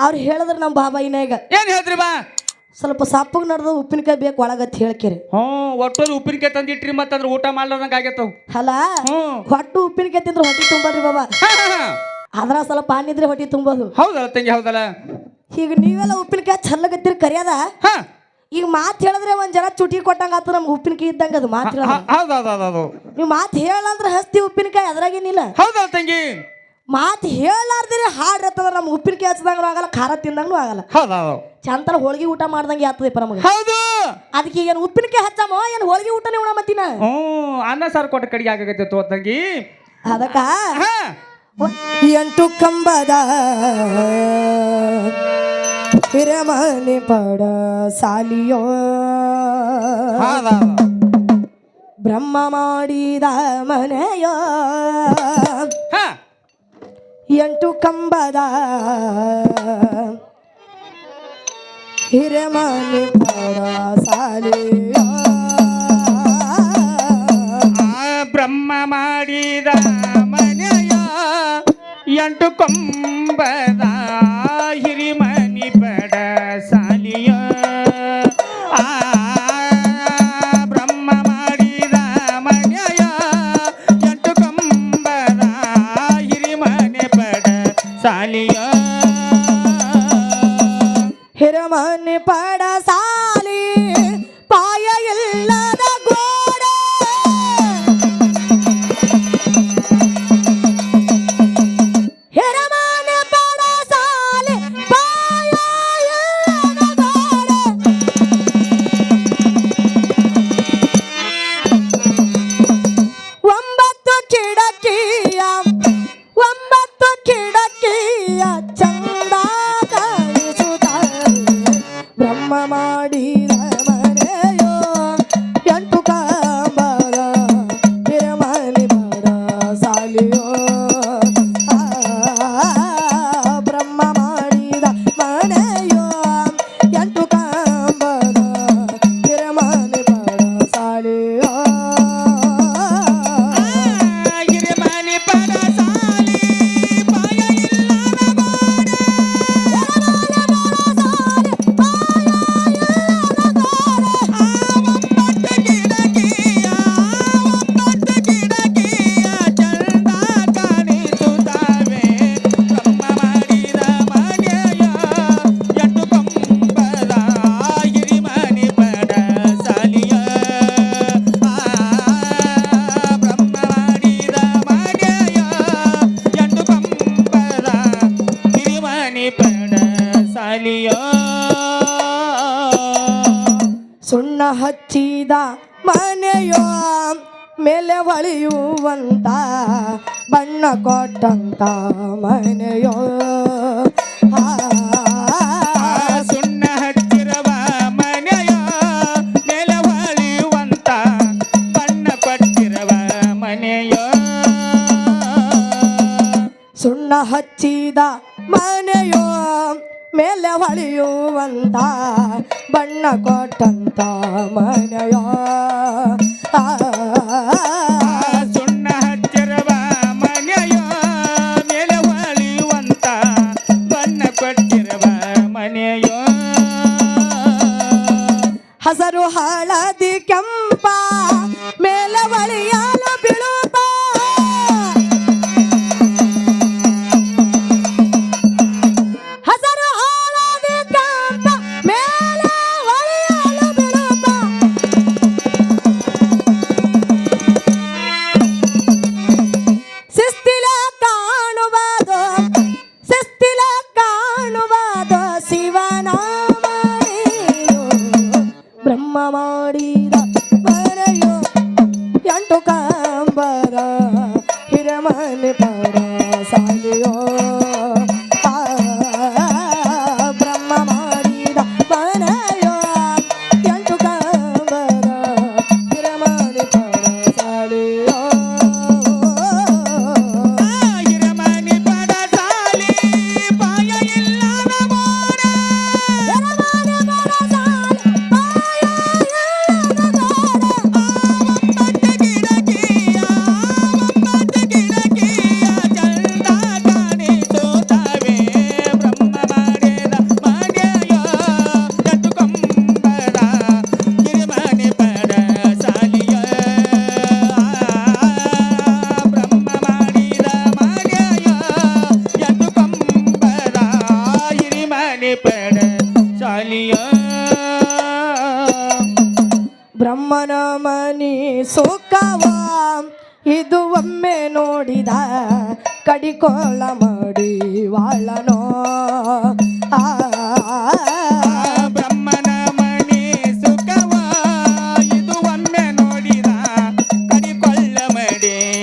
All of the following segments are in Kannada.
ಅವ್ರು ಹೇಳಿದ್ರೆ ನಮ್ಮ ಬಾಬಾ ಈಗ ಏನ್ ಹೇಳಿದ್ರಿ ಬಾ? ಸ್ವಲ್ಪ ಸಪ್ಪಗೆ ನಡೆದ ಉಪ್ಪಿನಕಾಯಿ ಬೇಕು ಒಳಗತ್ ಹೇಳ್ಕೇರಿ. ಹ್ಞೂ ಒಟ್ಟೋದು ಉಪ್ಪಿನಕಾಯಿ ತಂದಿಟ್ರಿ ಮತ್ತಂದ್ರ ಊಟ ಮಾಡ್ಲಾರ್ದಂಗ ಆಗೈತವ್ ಅಲ್ಲ ಹೊಟ್ಟು ಉಪ್ಪಿನಕಾಯಿ ತಿಂದ್ರೆ ಹೊಟ್ಟೆ ತುಂಬಲ್ರಿ ಬಾಬಾ. ಅದ್ರ ಸ್ವಲ್ಪ ಹಾನಿದ್ರೆ ಹೊಟ್ಟೆ ತುಂಬೋದು. ಹೌದಲ್ಲ ತಂಗಿ ಹೌದಲ್ಲ. ಈಗ ನೀವೆಲ್ಲ ಉಪ್ಪಿನಕಾಯಿ ಚಲ್ಲಗತ್ತಿರಿ ಕರಿಯದ? ಹಾ. ಈಗ ಮಾತು ಹೇಳಿದ್ರೆ ಒಂದ್ ಜನ ಚುಟಿ ಕೊಟ್ಟಂಗ ಆತು ನಮ್ಗೆ ಉಪ್ಪಿನಕಾಯಿ ಇದ್ದಂಗ ಅದು ಮಾತು ನೀವು ಮಾತು ಹೇಳಂದ್ರೆ ಹಸ್ತಿ ಉಪ್ಪಿನಕಾಯಿ ಅದ್ರಾಗೇನಿಲ್ಲ. ಹೌದಲ್ಲ ತಂಗಿ. ಮಾತು ಹೇಳಾರ್ದಿರಿ ಹಾಡ್ ಇರ್ತದ ನಮ್ಗೆ ಉಪ್ಪಿನಕಾಯಿ ಹಚ್ಚದಂಗೂ ಆಗಲ್ಲ ಖಾರ ತಿಂದಂಗೂ ಆಗಲ್ಲ. ಚಂತ ಹೋಳಿಗೆ ಊಟ ಮಾಡ್ದಂಗೆ ಆಗ್ತದಪ್ಪ ನಮಗೆ ಹೌದು. ಅದಕ್ಕೆ ಏನು ಉಪ್ಪಿನಕಾಯಿ ಹಚ್ಚಮ್ಮ ಏನು ಹೋಳಿಗೆ ಊಟನೇ ಉಣ ಮತ್ತಿನ? ಹ್ಞೂ ಅನ್ನ ಸಾರು ಕೊಟ್ಟ ಕಡೆಗೆ ಆಗತ್ತೆ ತೋತಂಗಿ ಅದಕ್ಕ? ಎಂಟು ಕಂಬದ ಹಿರಮನೆ ಪಡ ಸಾಲಿಯೋ. ಬ್ರಹ್ಮ ಮಾಡಿದ ಮನೆಯೋ. ಹಾ. ಎಂಟು ಕಂಬದ ಹಿರೇಮಾನಿ ಸಾಲಿ ಬ್ರಹ್ಮ ಮಾಡಿದ ಮನೆಯ ಎಂಟು ಕೊಂಬದ ಹಚ್ಚಿದ ಮನೆಯೋ ಮೇಲೆ ಹೊಳೆಯುವಂತ ಬಣ್ಣ ಕೊಟ್ಟಂತ ಮನೆಯೋ. ಆ, ಸುಣ್ಣ ಹಚ್ಚಿರವ ಮನೆಯೋ ಮೇಲೆ ಬಣ್ಣ ಕೊಟ್ಟಿರವ ಮನೆಯ. ಸುಣ್ಣ ಹಚ್ಚಿದ ಮನೆಯೋ ಮೇಲೆ ಹೊಳೆಯುವಂತ ಬಣ್ಣ ಕೊಟ್ಟಂತ ಮನೆಯ ಆ, we don't ಬ್ರಹ್ಮನ ಮನಿ ಸುಖವ ಇದು ಒಮ್ಮೆ ನೋಡಿದ ಕಡಿಕೋಳ ಮಾಡಿ ವಾಳನೋ. ಆ ಬ್ರಹ್ಮನ ಮನೆ ಸುಖವ ಇದು ಒಮ್ಮೆ ನೋಡಿದ ಕಡಿಕೊಳ್ಳ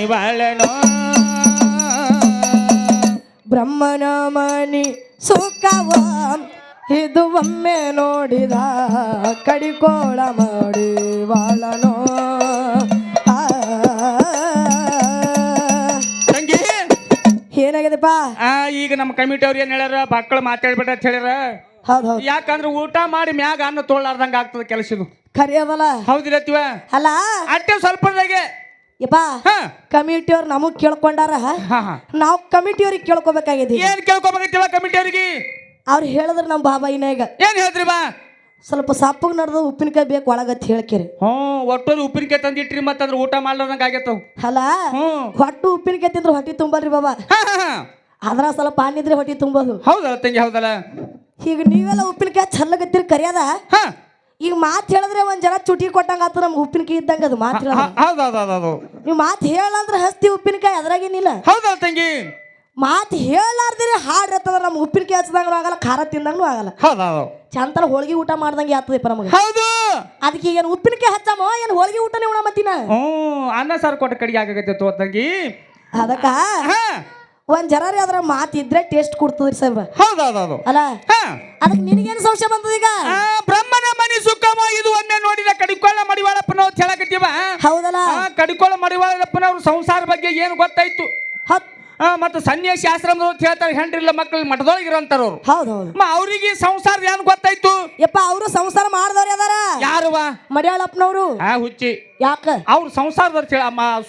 ವಾಳನೋ. ಬ್ರಹ್ಮನ ಮನಿ ಸುಖವ ಇದು ಒಮ್ಮೆ ನೋಡಿದ ಕಡಿಕೋಳ ಮಾಡಿ ವಾಳನೋ. ಆ. ತಂಗಿ! ಏನಾಗಿದೆಪ್ಪ ಆ ಈಗ ನಮ್ಮ ಕಮಿಟಿ ಅವ್ರು ಏನ್ ಹೇಳ್ಯಾರ? ಮಕ್ಕಳು ಮಾತಾಡ್ಬೇಡ ಅಂತ ಹೇಳ್ಯಾರ. ಹೌದು ಹೌದು. ಯಾಕಂದ್ರೆ ಊಟ ಮಾಡಿ ಮ್ಯಾಗ ಅನ್ನ ತೋಳಾರ್ದಂಗ ಆಗ್ತದ ಕೆಲಸ ಇದು ಖರಿ ಅದಲ್ಲ ಹೌದಿರತ್ತೀವ ಅಲ್ಲ? ಅಟ್ಟೆ ಸ್ವಲ್ಪದಾಗೆ ಯಪ್ಪ ಹಾ. ಕಮಿಟಿಯವ್ರು ನಮಗ್ ಕೇಳ್ಕೊಂಡಾರ? ಹಾ ಹಾ. ನಾವು ಕಮಿಟಿಯವ್ರಿಗೆ ಕೇಳ್ಕೊಬೇಕಾಗಿದೆ ಏನ್ ಕೇಳ್ಕೊಬೇಕೈತಿವ ಕಮಿಟಿ ಅವ್ರಿಗೆ? ಅವ್ರು ಹೇಳಿದ್ರೆ ನಮ್ಮ ಬಾಬಾ ಈಗ ಏನ್ ಹೇಳಿದ್ರಿ ಬಾ? ಸ್ವಲ್ಪ ಸಪ್ಪಗೆ ನಡೆದು ಉಪ್ಪಿನಕಾಯಿ ಬೇಕು ಒಳಗತ್ ಹೇಳ್ಕೇರಿ. ಹ್ಞೂ ಒಟ್ಟೋದು ಉಪ್ಪಿನಕಾಯಿ ತಂದಿಟ್ರಿ ಮತ್ತಂದ್ರೆ ಊಟ ಮಾಡ್ಲಾರ್ದಂಗ ಹಲಾ? ಅಲ್ಲ ಹೊಟ್ಟು ಉಪ್ಪಿನಕಾಯಿ ತಿಂದ್ರೆ ಹೊಟ್ಟಿ ತುಂಬಲ್ರಿ ಬಾಬಾ. ಅದ್ರ ಸ್ವಲ್ಪ ಹಣ್ಣಿದ್ರೆ ಹೊಟ್ಟಿ ತುಂಬೋದು. ಹೌದಲ್ಲ ತಂಗಿ ಹೌದಲ್ಲ. ಈಗ ನೀವೆಲ್ಲ ಉಪ್ಪಿನಕಾಯಿ ಚಲ್ಲಗತ್ತಿರಿ ಕರಿಯದ? ಹಾ. ಈಗ ಮಾತು ಹೇಳಿದ್ರೆ ಒಂದ್ ಜನ ಚುಟಿ ಕೊಟ್ಟಂಗ ಆತು ನಮ್ಗೆ ಉಪ್ಪಿನಕಾಯಿ ಇದ್ದಂಗ ಅದು ಮಾತು ನೀವು ಮಾತು ಹೇಳಂದ್ರೆ ಹಸ್ತಿ ಉಪ್ಪಿನಕಾಯಿ ಅದ್ರಾಗೇನಿಲ್ಲ. ಹೌದಲ್ಲ ತಂಗಿ. ಮಾತು ಹೇಳಾರ್ದಿರಿ ಹಾಡ್ ಇರ್ತದ ನಮ್ಗೆ ಉಪ್ಪಿನಕಾಯಿ ಹಚ್ಚದಂಗೂ ಆಗಲ್ಲ ಖಾರ ತಿಂದಂಗೂ ಆಗಲ್ಲ. ಚಂತ ಹೌದು. ಚಂತರ ಹೋಳಿಗೆ ಊಟ ಮಾಡ್ದಂಗೆ ಆಗ್ತದಪ್ಪ ನಮಗೆ ಹೌದು. ಅದಕ್ಕೆ ಏನು ಉಪ್ಪಿನಕಾಯಿ ಹಚ್ಚಮ ಏನು ಹೋಳಿಗೆ ಊಟನೇ ಉಣ ಮತ್ತಿನ? ಹ್ಞೂ ಅನ್ನ ಸಾರು ಕೊಟ್ಟ ಕಡೆಗೆ ಆಗತ್ತೆ ತೋತಂಗಿ ಅದಕ್ಕ ಒಂದ್ ಒಂದ್ ರೀ ಅದ್ರ ಮಾತಿದ್ರೆ ಟೇಸ್ಟ್ ಕೊಡ್ತದ್ರಿ ಸಾಹೇಬ್ರ. ಹೌದು ಹೌದು ಹೌದು. ಅಲ್ಲ? ಹಾ. ಅದಕ್ಕೆ ನಿನಗೇನು ಸಂಶಯ ಬಂತದ ಈಗ? ಬ್ರಹ್ಮನ ಮನಿ ಸುಖಮ ಇದು ಒಮ್ಮೆ ನೋಡಿದ ಕಡಿಕೊಳ್ಳ ಮಡಿವಾಳಪ್ಪನ ಅಂತ ಹೇಳಕತ್ತೀವ ಹೌದಲ್ಲ? ಕಡಿಕೊಳ್ಳ ಮಡಿವಾಳಪ್ಪನವ್ರ ಸಂಸಾರ ಬಗ್ಗೆ ಏನು ಗೊತ್ತಾಯ್ತು? ಹತ್ ಆ, ಮತ್ತು ಸನ್ಯಾಸಿ ಆಶ್ರಮ ಅಂತ ಹೇಳ್ತಾರೆ ಹೆಂಡ್ರಿಲ್ಲ ಮಕ್ಕಳು ಮಠದೊಳಗೆ ಇರೋಂತಾರ ಅವ್ರು. ಹೌದು ಹೌದು ಮ ಅವರಿಗೆ ಸಂಸಾರ ಏನು ಗೊತ್ತಾಯ್ತು? ಯಪ್ಪ ಅವರು ಸಂಸಾರ ಮಾಡಿದವ್ರು ಅದಾರ ಯಾರವ ಮಡ್ಯಾಳಪ್ಪನವರು. ಆ ಹುಚ್ಚಿ. ಯಾಕ? ಅವ್ರ ಸಂಸಾರದವ್ರು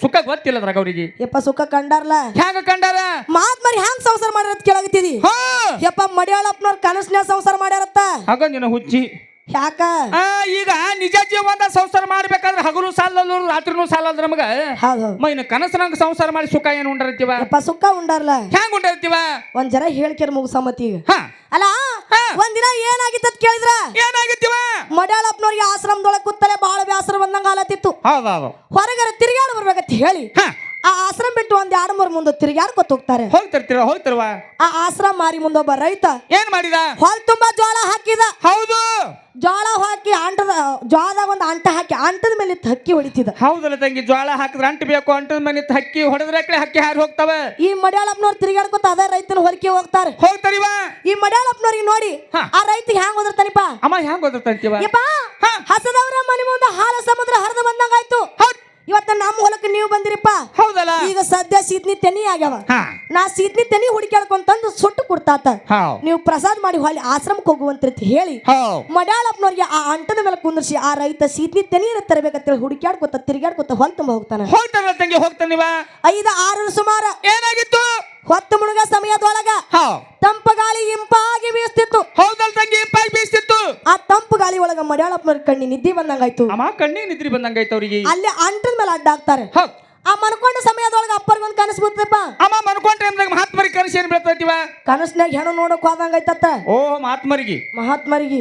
ಸುಖ ಗೊತ್ತಿಲ್ಲ ಅದ್ರಾಗ ಅವ್ರಿಗೆ. ಯಪ್ಪ ಸುಖ ಕಂಡಾರ್ಲ? ಹ್ಯಾಂಗ ಕಂಡಾರ? ಮಾತ್ ಮರಿ ಹ್ಯಾಂಗ್ ಸಂಸಾರ ಮಾಡ್ಯಾರ ಕೇಳಾಗತ್ತಿದಿ ಹಾ! ಯಪ್ಪ ಮಡ್ಯಾಳಪ್ಪನವ್ರ ಕನಸ್ನ್ಯಾಗ ಸಂಸಾರ ಮಾಡ್ಯಾರತ್ತ? ಹಾಗ ನೀನು ಹುಚ್ಚಿ. ಯಾಕ? ಆ ಈಗ ನಿಜ ಜೀವನ ಸಂಸಾರ ಮಾಡ್ಬೇಕಂದ್ರೆ ಹಗಲು ಸಾಲಲ್ಲ ರಾತ್ರಿನೂ ಸಾಲಲ್ಲ ನಮಗ. ಹೌದು. ಮೈನ ಕನಸನಾಗ ಸಂಸಾರ ಮಾಡಿ ಸುಖ ಏನು ಉಂಡಿರ್ತೀವ ಯಪ್ಪ ಸುಖ ಉಂಡಾರ್ಲ. ಹೆಂಗ್ ಉಂಡಿರ್ತೀವ ಒಂದ್ ಜರ ಹೇಳ್ಕೇರ್ ಮುಗಿಸಮ್ಮತಿ ಈಗ. ಹಾ. ಅಲ್ಲ. ಒಂದಿನ ಏನಾಗಿತ್ತ ಕೇಳಿದ್ರ? ಏನಾಗಿತ್ತೀವ? ಮಡ್ಯಾಳಪ್ಪನವ್ರಿಗೆ ಆಶ್ರಮದೊಳಗೆ ಕೂತಲೆ ಬಾಳ ಬ್ಯಾಸರ ಬಂದಂಗ ಆಲತ್ತಿತ್ತು ಹೌದೌದು ಹೊರಗಡೆ ತಿರುಗಾಡ ಬರ್ಬೇಕಂತ ಹೇಳಿ. ಹಾ. ಆ ಆಶ್ರಮ ಬಿಟ್ಟು ಒಂದ್ ಎರಡು ಮೂರು ಮುಂದೆ ತಿರುಗಾಡ್ಕೊತ ಹೋಗ್ತಾರೆ? ಹೋಗ್ತಿರ್ತೀರ ಹೋಗ್ತಿರ್ವ ಆ ಆಶ್ರಮ ಮಾರಿ ಮುಂದೊಬ್ಬ ರೈತ ಏನ್ ಮಾಡಿದ? ಹೊಲ್ ತುಂಬಾ ಜೋಳ ಹಾಕಿದ. ಹೌದು. ಜೋಳ ಹಾಕಿ ಅಂಟದ ಜೋಳದಾಗ ಒಂದು ಅಂಟ ಹಾಕಿ ಅಂಟದ ಮೇಲೆ ಇತ್ತು ಹಕ್ಕಿ ಹೊಡಿತಿದ. ಹೌದಲ್ಲ ತಂಗಿ ಜೋಳ ಹಾಕಿದ್ರೆ ಅಂಟು ಬೇಕು ಅಂಟದ ಮೇಲೆ ಹಕ್ಕಿ ಹೊಡೆದ್ರೆ ಕಡೆ ಹಕ್ಕಿ ಹಾರಿ ಹೋಗ್ತಾವ. ಈ ಮಡ್ಯಾಳಪ್ಪನವ್ರು ತಿರುಗಾಡ್ಕೊತ ಅದೇ ರೈತನ ಹೊರಕೆ ಹೋಗ್ತಾರೆ. ಹೋಗ್ತಾರಿವ ಈ ಮಡ್ಯಾಳಪ್ಪನವ್ರಿಗೆ ನೋಡಿ ಹಾ. ಆ ರೈತಿಗೆ ಹ್ಯಾಂಗ ಹೋದ್ರತಾನಿಪ್ಪ ಅಮ್ಮ ಹ್ಯಾಂಗ ಓದಿರ್ತಂತೀವ ಯಪ್ಪ. ಹಸದವ್ರ ಮನೆ ಮುಂದೆ ಹಾಲ ಸಮುದ್ರ ಹರಿದು ಬಂದಂಗಾಯ್ತು. ಹೌದ್. ಇವತ್ತ ನಮ್ಮ ಹೊಲಕ್ಕೆ ನೀವು ಬಂದಿರಿಪ್ಪ. ಹೌದಲ್ಲ? ಈಗ ಸದ್ಯ ಸೀತ್ನಿ ತೆನಿ ಆಗ್ಯಾವ. ನಾ ಸೀತ್ನಿ ತೆನಿ ಹುಡುಕ್ಯಾಡ್ಕೊಂತಂದು ಸುಟ್ಟು ಕೊಡ್ತಾತ. ನೀವು ಪ್ರಸಾದ್ ಮಾಡಿ ಹೊಳಿ ಆಶ್ರಮಕ್ಕೆ ಹೋಗುವಂತ ಹೇಳಿ. ಮಡ್ಯಾಳಪ್ಪನವ್ರಿಗೆ ಆ ಅಂಟದ ಮೇಲೆ ಕುಂದ್ರಿಸಿ ಆ ರೈತ ಸೀತ್ನಿ ತರಬೇಕಂತ ಹೇಳಿ ಹುಡುಕ್ಯಾಡ್ಕೊತ ತಿರುಗಾಡ್ಕೊತ ಹೊಲ್ ತುಂಬ ಹೋಗ್ತಾನೆ. ಹೋಗ್ತಾರಲ್ಲ ತಂಗಿ ಹೋಗ್ತಾನಿವ ಐದ ಆರು ಸುಮಾರ. ಏನಾಗಿತ್ತು? ಹೊತ್ತು ಮುಳುಗ ಸಮಯದೊಳಗ ತಂಪು ಗಾಳಿ ಇಂಪಾಗಿ ಬೀಸ್ತಿತ್ತು. ಹೌದಲ್ ತಂಗಿ ಇಂಪಾಗಿ ಬೀಸ್ತಿತ್ತು. ಆ ತಂಪು ಗಾಳಿ ಒಳಗ ಮರಳ ಕಣ್ಣಿ ನಿದ್ದೆ ಬಂದಂಗಾಯ್ತು. ಅಮ್ಮ ಕಣ್ಣಿಗೆ ನಿದ್ರಿ ಬಂದಂಗಾಯ್ತು ಅವ್ರಿಗೆ. ಅಲ್ಲಿ ಅಂಟದ ಮೇಲೆ ಅಡ್ಡಾಕ್ತಾರೆ ಹೌದ್ ಆ ಮನ್ಕೊಂಡ ಸಮಯದೊಳಗ ಅಪ್ಪರ್ಗೊಂದ್ ಕನಸು ಬಿತ್ತಪ್ಪ ಅಮ್ಮ ಮನ್ಕೊಂಡ್ರೆ ಟೈಮ್ದಾಗ ಮಹಾತ್ಮರಿಗೆ ಕನಸು ಏನ್ ಬೀಳ್ತೈತಿವ? ಕನಸ್ನಾಗ ಹೆಣ್ಣು ನೋಡಕ್ ಹೋದಂಗೈತತ್ತ ಓ ಮಹಾತ್ಮರಿಗೆ. ಮಹಾತ್ಮರಿಗೆ.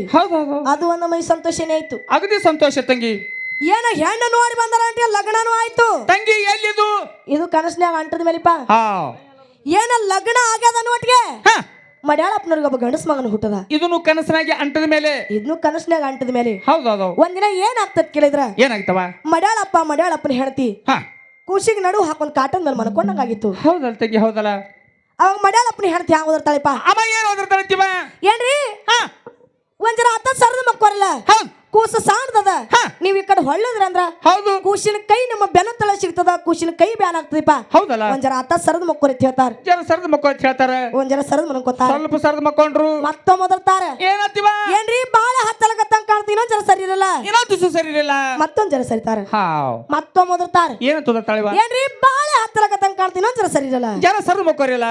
ಅದು ಒಂದು ಮೈ ಸಂತೋಷನೇ ಆಯ್ತು. ಅಗದಿ ಸಂತೋಷ ತಂಗಿ. ಏನ ಹೆಣ್ಣು ನೋಡಿ ಬಂದಾರ ಅಂತ ಲಗ್ನನೂ ಆಯ್ತು. ತಂಗಿ ಎಲ್ಲಿದು? ಇದು ಕನಸ್ನಾಗ ಅಂಟದ ಮೇಲೆ ಹಾ. ಏನ ಲಗ್ನ ಆಗ್ಯದ ನೋಟ್ಗೆ ಹಾ. ಮಡ್ಯಾಳಪ್ಪನವ್ರಿಗೆ ಒಬ್ಬ ಗಂಡಸ್ ಮಗನ ಹುಟ್ಟದ. ಇದನ್ನು ಕನಸಿನಾಗಿ ಅಂಟದ ಮೇಲೆ? ಇದನ್ನು ಕನಸಿನಾಗ ಅಂಟದ ಮೇಲೆ. ಹೌದೌದು. ಹೌದು ಒಂದಿನ ಏನಾಗ್ತದ ಕೇಳಿದ್ರ? ಏನಾಗ್ತವ? ಮಡ್ಯಾಳಪ್ಪ ಮಡ್ಯಾಳಪ್ಪನ ಹೇಳ್ತಿ ಹಾ. ಕೂಸಿಗೆ ನಡು ಹಾಕೊಂಡ್ ಕಾಟನ್ ಮೇಲೆ ಮನ್ಕೊಂಡಂಗಾಗಿತ್ತು ಹೌದಲ್ಲ ತಂಗಿ ಹೌದಲ್ಲ. ಅವಾಗ ಮಡ್ಯಾಳಪ್ಪನ ಹೇಳ್ತಿ ಹ್ಯಾಂಗ ಓದಿರ್ತಾಳಿಪ್ಪ? ಅಮ್ಮ ಏನ್ ಏನು ಏನ್ರಿ? ಒಂದಿನ ಒಂದ್ ಜರ ಹತ್ತ ಸರ್ದ ಮಕ್ಕೋರಲ್ಲ? ಹೌದು. ಕೂಸ ಸಾಣದದ. ಹಾ. ನೀವ್ ಈ ಕಡೆ ಹೊಳ್ಳದ್ರ ಅಂದ್ರ ಹೌದು. ಕೂಸಿನ ಕೈ ನಮ್ಮ ಬೆನ ತಳ ಸಿಗ್ತದ ಕೂಸಿನ ಕೈ ಬ್ಯಾನ್ ಆಗ್ತದಪ್ಪ ಹೌದಲ್ಲ. ಒಂದ್ ಜನ ಆತ ಸರದ ಮಕ್ಕೋರಿ ಅಂತ ಹೇಳ್ತಾರ. ಜನ ಸರದ ಮಕ್ಕೋ ಅಂತ ಹೇಳ್ತಾರ. ಒಂದ್ ಸರದ್ ಸರದ ಮನ್ಕೋತಾರ ಸ್ವಲ್ಪ ಸರದ ಮಕ್ಕೊಂಡ್ರು. ಮತ್ತ ಓದಿರ್ತಾರ ಏನತ್ತಿವ? ಏನ್ರಿ ಬಾಳ ಹತ್ತಲಗತ್ತಂಗ್ ಕಾಣ್ತಿ ಇನ್ನೊಂದ್ ಜರ ಸರಿ ಇರಲ್ಲ. ಇನ್ನೊಂದ್ ದಿವಸ ಸರಿ ಇರಲ್ಲ ಮತ್ತೊಂದ್ ಜರ ಸರಿತಾರ ಹಾವ್. ಮತ್ತ ಏನಂತ ಏನ್ರಿ ಬಾಳ ಹತ್ತಲಗತ್ತಂಗ್ ಕಾಣ್ತಿ ಇನ್ನೊಂದ್ ಜರ ಸರಿ ಇರಲ್ಲ. ಜನ ಸರದ ಮಕ್ಕೋರಿಲ್ಲ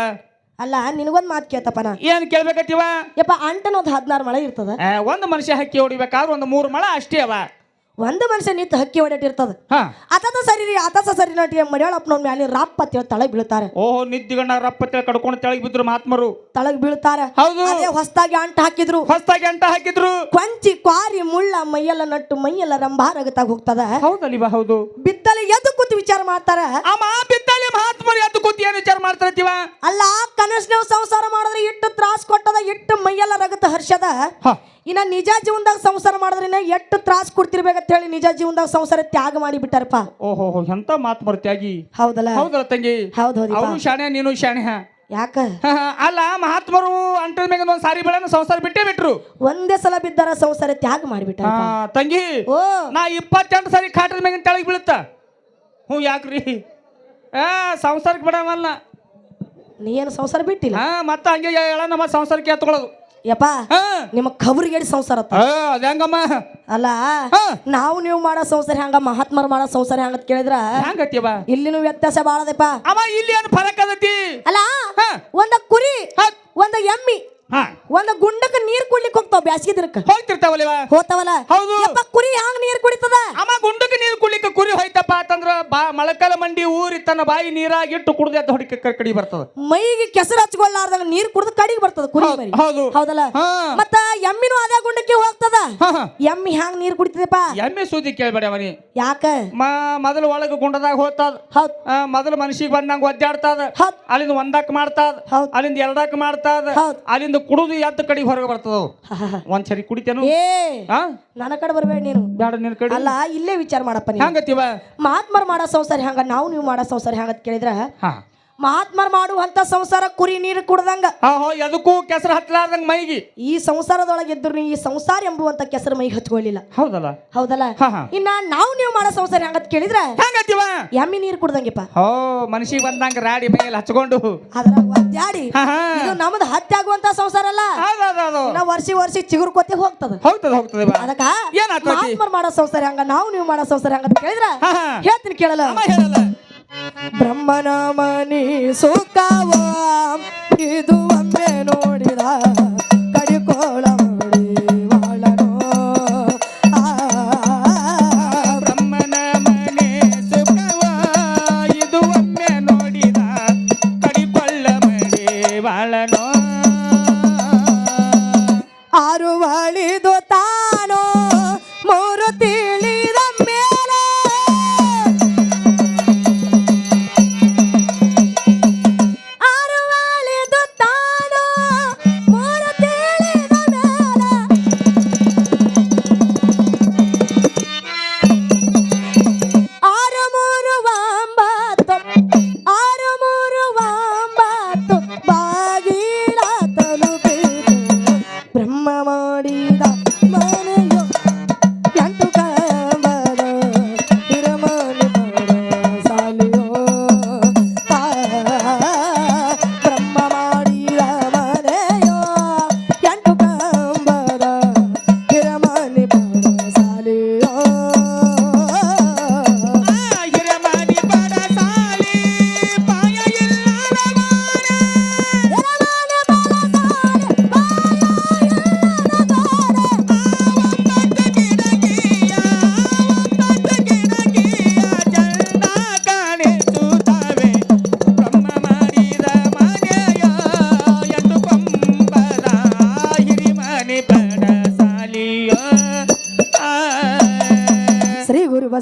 ಅಲ್ಲ ನಿನಗೊಂದ್ ಮಾತು ಕೇಳ್ತಪ್ಪ ನಾ. ಏನ್ ಕೇಳ್ಬೇಕಿವ ಯಪ್ಪ ಅಂಟನೋದ್ ಹದಿನಾರು ಮಳೆ ಇರ್ತದ. ಆ, ಒಂದು ಮನುಷ್ಯ ಹಕ್ಕಿ ಹೊಡಿಬೇಕಾದ್ರೆ ಒಂದು ಮೂರು ಮಳ ಅಷ್ಟೇ ಅವ. ಒಂದು ಮನುಷ್ಯ ನಿಂತು ಹಕ್ಕಿ ಹೊಡೆಟಿರ್ತದ ಹಾ. ಆತದ ಸರಿ ರೀ ಆತಸ ಸರಿ ನಟಿಗೆ ಮಡಿಯಾಳಪ್ಪನವ್ರ ಮ್ಯಾಲೆ ರಪ್ಪ ಅಂತೇಳಿ ತಳಗ್ ಬೀಳ್ತಾರೆ. ಓಹೋ ನಿದ್ದಿಗಣ್ಣ ರಪ್ಪತ್ತೆ ಕಡ್ಕೊಂಡು ತೆಳಗ್ ಬಿದ್ರು ಮಹಾತ್ಮರು. ತಳಗ್ ಬೀಳ್ತಾರೆ. ಹೌದು. ಅದೇ ಹೊಸ್ದಾಗಿ ಅಂಟ ಹಾಕಿದ್ರು. ಹೊಸ್ದಾಗಿ ಅಂಟ ಹಾಕಿದ್ರು. ಕೊಂಚಿ ಕ್ವಾರಿ ಮುಳ್ಳ ಮೈಯೆಲ್ಲ ನಟ್ಟು ಮೈಯೆಲ್ಲ ರಂಭಾರಗತಾಗ ಹೋಗ್ತದ. ಹೌದಲ್ಲಿವ ಹೌದು. ಬಿತ್ತಲೆ ಎದ್ದು ಕೂತು ವಿಚಾರ ಮಾಡ್ತಾರ? ಅಮ್ಮ ಬಿದ್ದಾಳೆ ಎದ್ದು ಕೂತಿ ಏನು ವಿಚಾರ ಮಾಡ್ತಿರ್ತೀವ ಅಲ್ಲ ಕನಸ್ನೇವ್ ಸಂಸಾರ ಮಾಡಿದ್ರೆ ಇಟ್ಟು ತ್ರಾಸ್ ಕೊಟ್ಟದ ಇಟ್ಟು ಮೈಯೆಲ್ಲ ರಗತ ಹರ್ಷದ? ಹಾ. ಇನ್ನ ನಿಜ ಜೀವನದಾಗ ಸಂಸಾರ ಮಾಡಿದ್ರೆ ಎಷ್ಟು ತ್ರಾಸ್ ಕೊಡ್ತಿರ್ಬೇಕಂತ ಹೇಳಿ ನಿಜ ಜೀವನದಾಗ ಸಂಸಾರ ತ್ಯಾಗ ಮಾಡಿ ಬಿಟ್ಟಾರಪ್ಪ ಓಹೋ ಎಂತ ಮಾತು ತ್ಯಾಗಿ. ಹೌದಲ್ಲ? ಹೌದಲ್ಲ ತಂಗಿ? ಹೌದು ಹೌದು ಅವರು ಶಾಣೆ ನೀನು ಶಾಣೆ. ಯಾಕ. ಅಲ್ಲ ಮಹಾತ್ಮರು ಅಂಟದ ಮ್ಯಾಗ ಒಂದ್ ಸಾರಿ ಬೆಳೆನ ಸಂಸಾರ ಬಿಟ್ಟೇ ಬಿಟ್ರು. ಒಂದೇ ಸಲ ಬಿದ್ದಾರ ಸಂಸಾರ ತ್ಯಾಗ ಮಾಡಿಬಿಟ್ಟ ತಂಗಿ ನಾ ಇಪ್ಪತ್ತೆಂಟು ಸಾರಿ ಕಾಟದ ಮ್ಯಾಗಿನ ತೆಳಗ್ ಬೀಳುತ್ತ? ಹ್ಞೂ ಯಾಕ್ರಿ? ಆ ಸಂಸಾರಕ್ಕೆ ಬಿಡವಲ್ಲ ನೀ ಏನು ಸಂಸಾರ ಬಿಟ್ಟಿಲ್ಲ? ಹಾ ಮತ್ತ ಹಂಗೆ ಹೇಳ ನಮ್ಮ ಸಂಸಾರಕ್ಕೆ ಎತ್ಕೊಳ್ಳೋದು ಯಪ್ಪ ಹಾ. ನಿಮ್ಮ ಖಬರಿಗೇಡಿ ಸಂಸಾರ ಆತ. ಆ, ಅದ್ ಹೆಂಗಮ್ಮ? ಅಲ್ಲ ಹಾ. ನಾವು ನೀವು ಮಾಡೋ ಸಂಸಾರ ಹಂಗ ಮಹಾತ್ಮರು ಮಾಡೋ ಸಂಸಾರ ಹೆಂಗತ್ ಕೇಳಿದ್ರ? ಇಲ್ಲಿ ಇಲ್ಲಿನೂ ವ್ಯತ್ಯಾಸ ಬಾಳದಪ್ಪ. ಅವ ಇಲ್ಲಿ ಏನು ಫರಕ್ ಅದತಿ ಅಲ್ಲ ಹಾ. ಒಂದ ಕುರಿ ಹಾ. ಒಂದ ಎಮ್ಮಿ. ಹಾ. ಒಂದ ಗುಂಡಕ್ಕ ನೀರ್ ಕುಡ್ಲಿಕ್ ಹೋಗ್ತಾವ ಬ್ಯಾಸಿಗೆ ದಿನಕ್ಕ. ಹೋಗ್ತಿರ್ತಾವಲ್ಲ ಹೋತಾವಲ್ಲ? ಹೌದು. ಯಪ್ಪ ಕುರಿ ಹ್ಯಾಂಗ ನೀರ್ ಕುಡಿತದ? ಅಮ್ಮ ಗುಂಡಕ್ಕೆ ನೀರ್ ಕುಡ್ಲಿಕ್ಕೆ ಕುರಿ ಹೋಯ್ತಪ್ಪ ಅಂತಂದ್ರ ಬಾ ಮೊಳಕಾಲ ಮಂಡಿ ಊರಿ ತನ್ನ ಬಾಯಿ ನೀರಾಗಿಟ್ಟು ಕುಡ್ದೆ ಅಂತ ಹೊಡಿಕ ಕಡಿ ಬರ್ತದ. ಮೈಗೆ ಕೆಸರು ಹಚ್ಕೊಳ್ಳಾರ್ದಂಗ ನೀರ್ ಕುಡ್ದು ಕಡಿಗೆ ಬರ್ತದ ಕುರಿ ಹೌದ್- ಮರಿ. ಹೌದು. ಹೌದಲ್ಲ? ಮತ್ತ ಎಮ್ಮಿನೂ ಅದ ಗುಂಡಕ್ಕೆ ಹೋಗ್ತದ? ಎಮ್ಮಿ ಹ್ಯಾಂಗ ನೀರ್ ಕುಡಿತದಪ್ಪ? ಎಮ್ಮೆ ಸೂದಿ ಕೇಳ್ಬೇಡ ಅವನಿ. ಯಾಕ? ಮ ಮೊದಲು ಒಳಗೆ ಗುಂಡದಾಗ ಹೋಗ್ತದ. ಮೊದಲ ಮನಸ್ಸಿಗೆ ಬಂದಂಗ ಒದ್ದಾಡ್ತದ. ಅಲ್ಲಿಂದ ಒಂದಕ್ಕೆ ಮಾಡ್ತದ. ಅಲ್ಲಿಂದ ಎರಡಕ್ಕೆ ಮಾಡ್ತದ. ಅಲ್ಲಿಂದ ಕುಡುದು ಎದ್ದ ಕಡೆಗೆ ಹೊರಗೆ ಬರ್ತದ. ಒಂದ್ ಸರಿ ಕುಡಿತೇನು? ನನ್ನ ಕಡೆ ಬರ್ಬೇಡ ನೀನು. ಬೇಡ ನಿನ್ ಕಡೆ. ಅಲ್ಲ ಇಲ್ಲೇ ವಿಚಾರ ಮಾಡಪ್ಪ ಹೆಂಗತ್ತೀವ ಮಹಾತ್ಮರ್ ಮಾಡೋ ಸಂಸಾರ ಹಂಗ ನಾವು ನೀವು ಮಾಡೋ ಸಂಸಾರ ಹಂಗತ್ ಕೇಳಿದ್ರ ಹಾ. ಮಹಾತ್ಮರ್ ಮಾಡುವಂತ ಸಂಸಾರ ಕುರಿ ನೀರು ಕುಡ್ದಂಗ. ಅದಕ್ಕೂ ಎದಕ್ಕೂ ಕೆಸರು ಹತ್ತಲಾರ್ದಂಗ ಮೈಗಿ. ಈ ಸಂಸಾರದೊಳಗೆ ಇದ್ರು ನೀ ಈ ಸಂಸಾರ ಎಂಬುವಂತ ಕೆಸರು ಮೈಗೆ ಹಚ್ಕೊಳ್ಳಿಲ್ಲ ಹೌದಲ್ಲ? ಹೌದಲ್ಲ? ಇನ್ನ ನಾವು ನೀವು ಮಾಡೋ ಸಂಸಾರ ಹೆಂಗತ್ ಕೇಳಿದ್ರ? ಹೆಂಗತ್ತಿವ? ಎಮ್ಮಿ ನೀರು ಕುಡ್ದಂಗೆಪ್ಪ. ಹೋ ಮನುಷ್ಯ ಬಂದಂಗ ರಾಡಿ ಮೇಲೆ ಹಚ್ಕೊಂಡು. ಅದ್ರ ಒದ್ದಾಡಿ. ಇದು ನಮ್ದು ಹತ್ಯೆ ಆಗುವಂತ ಸಂಸಾರ ಅಲ್ಲ. ನಾವು ವರ್ಷಿ ವರ್ಷಿ ಚಿಗುರ್ಕೋತಿ ಹೋಗ್ತದ. ಹೋಗ್ತದ ಹೋಗ್ತದೆ ಅದಕ್ಕ? ಮಹಾತ್ಮರ್ ಮಾಡೋ ಸಂಸಾರ ಹಂಗ ನಾವು ನೀವು ಮಾಡೋ ಸಂಸಾರ ಹಂಗಂತ ಕೇಳಿದ್ರ? ಹೇಳ್ತೀನಿ ಕೇಳಲ್ಲ ಬ್ರಹ್ಮನ ಮನಿ ಸುಖವ ಇದು ಒಮ್ಮೆ ನೋಡಿದ. ಬ್ರಹ್ಮ ಮಾಡಿದ ಮನೆಯು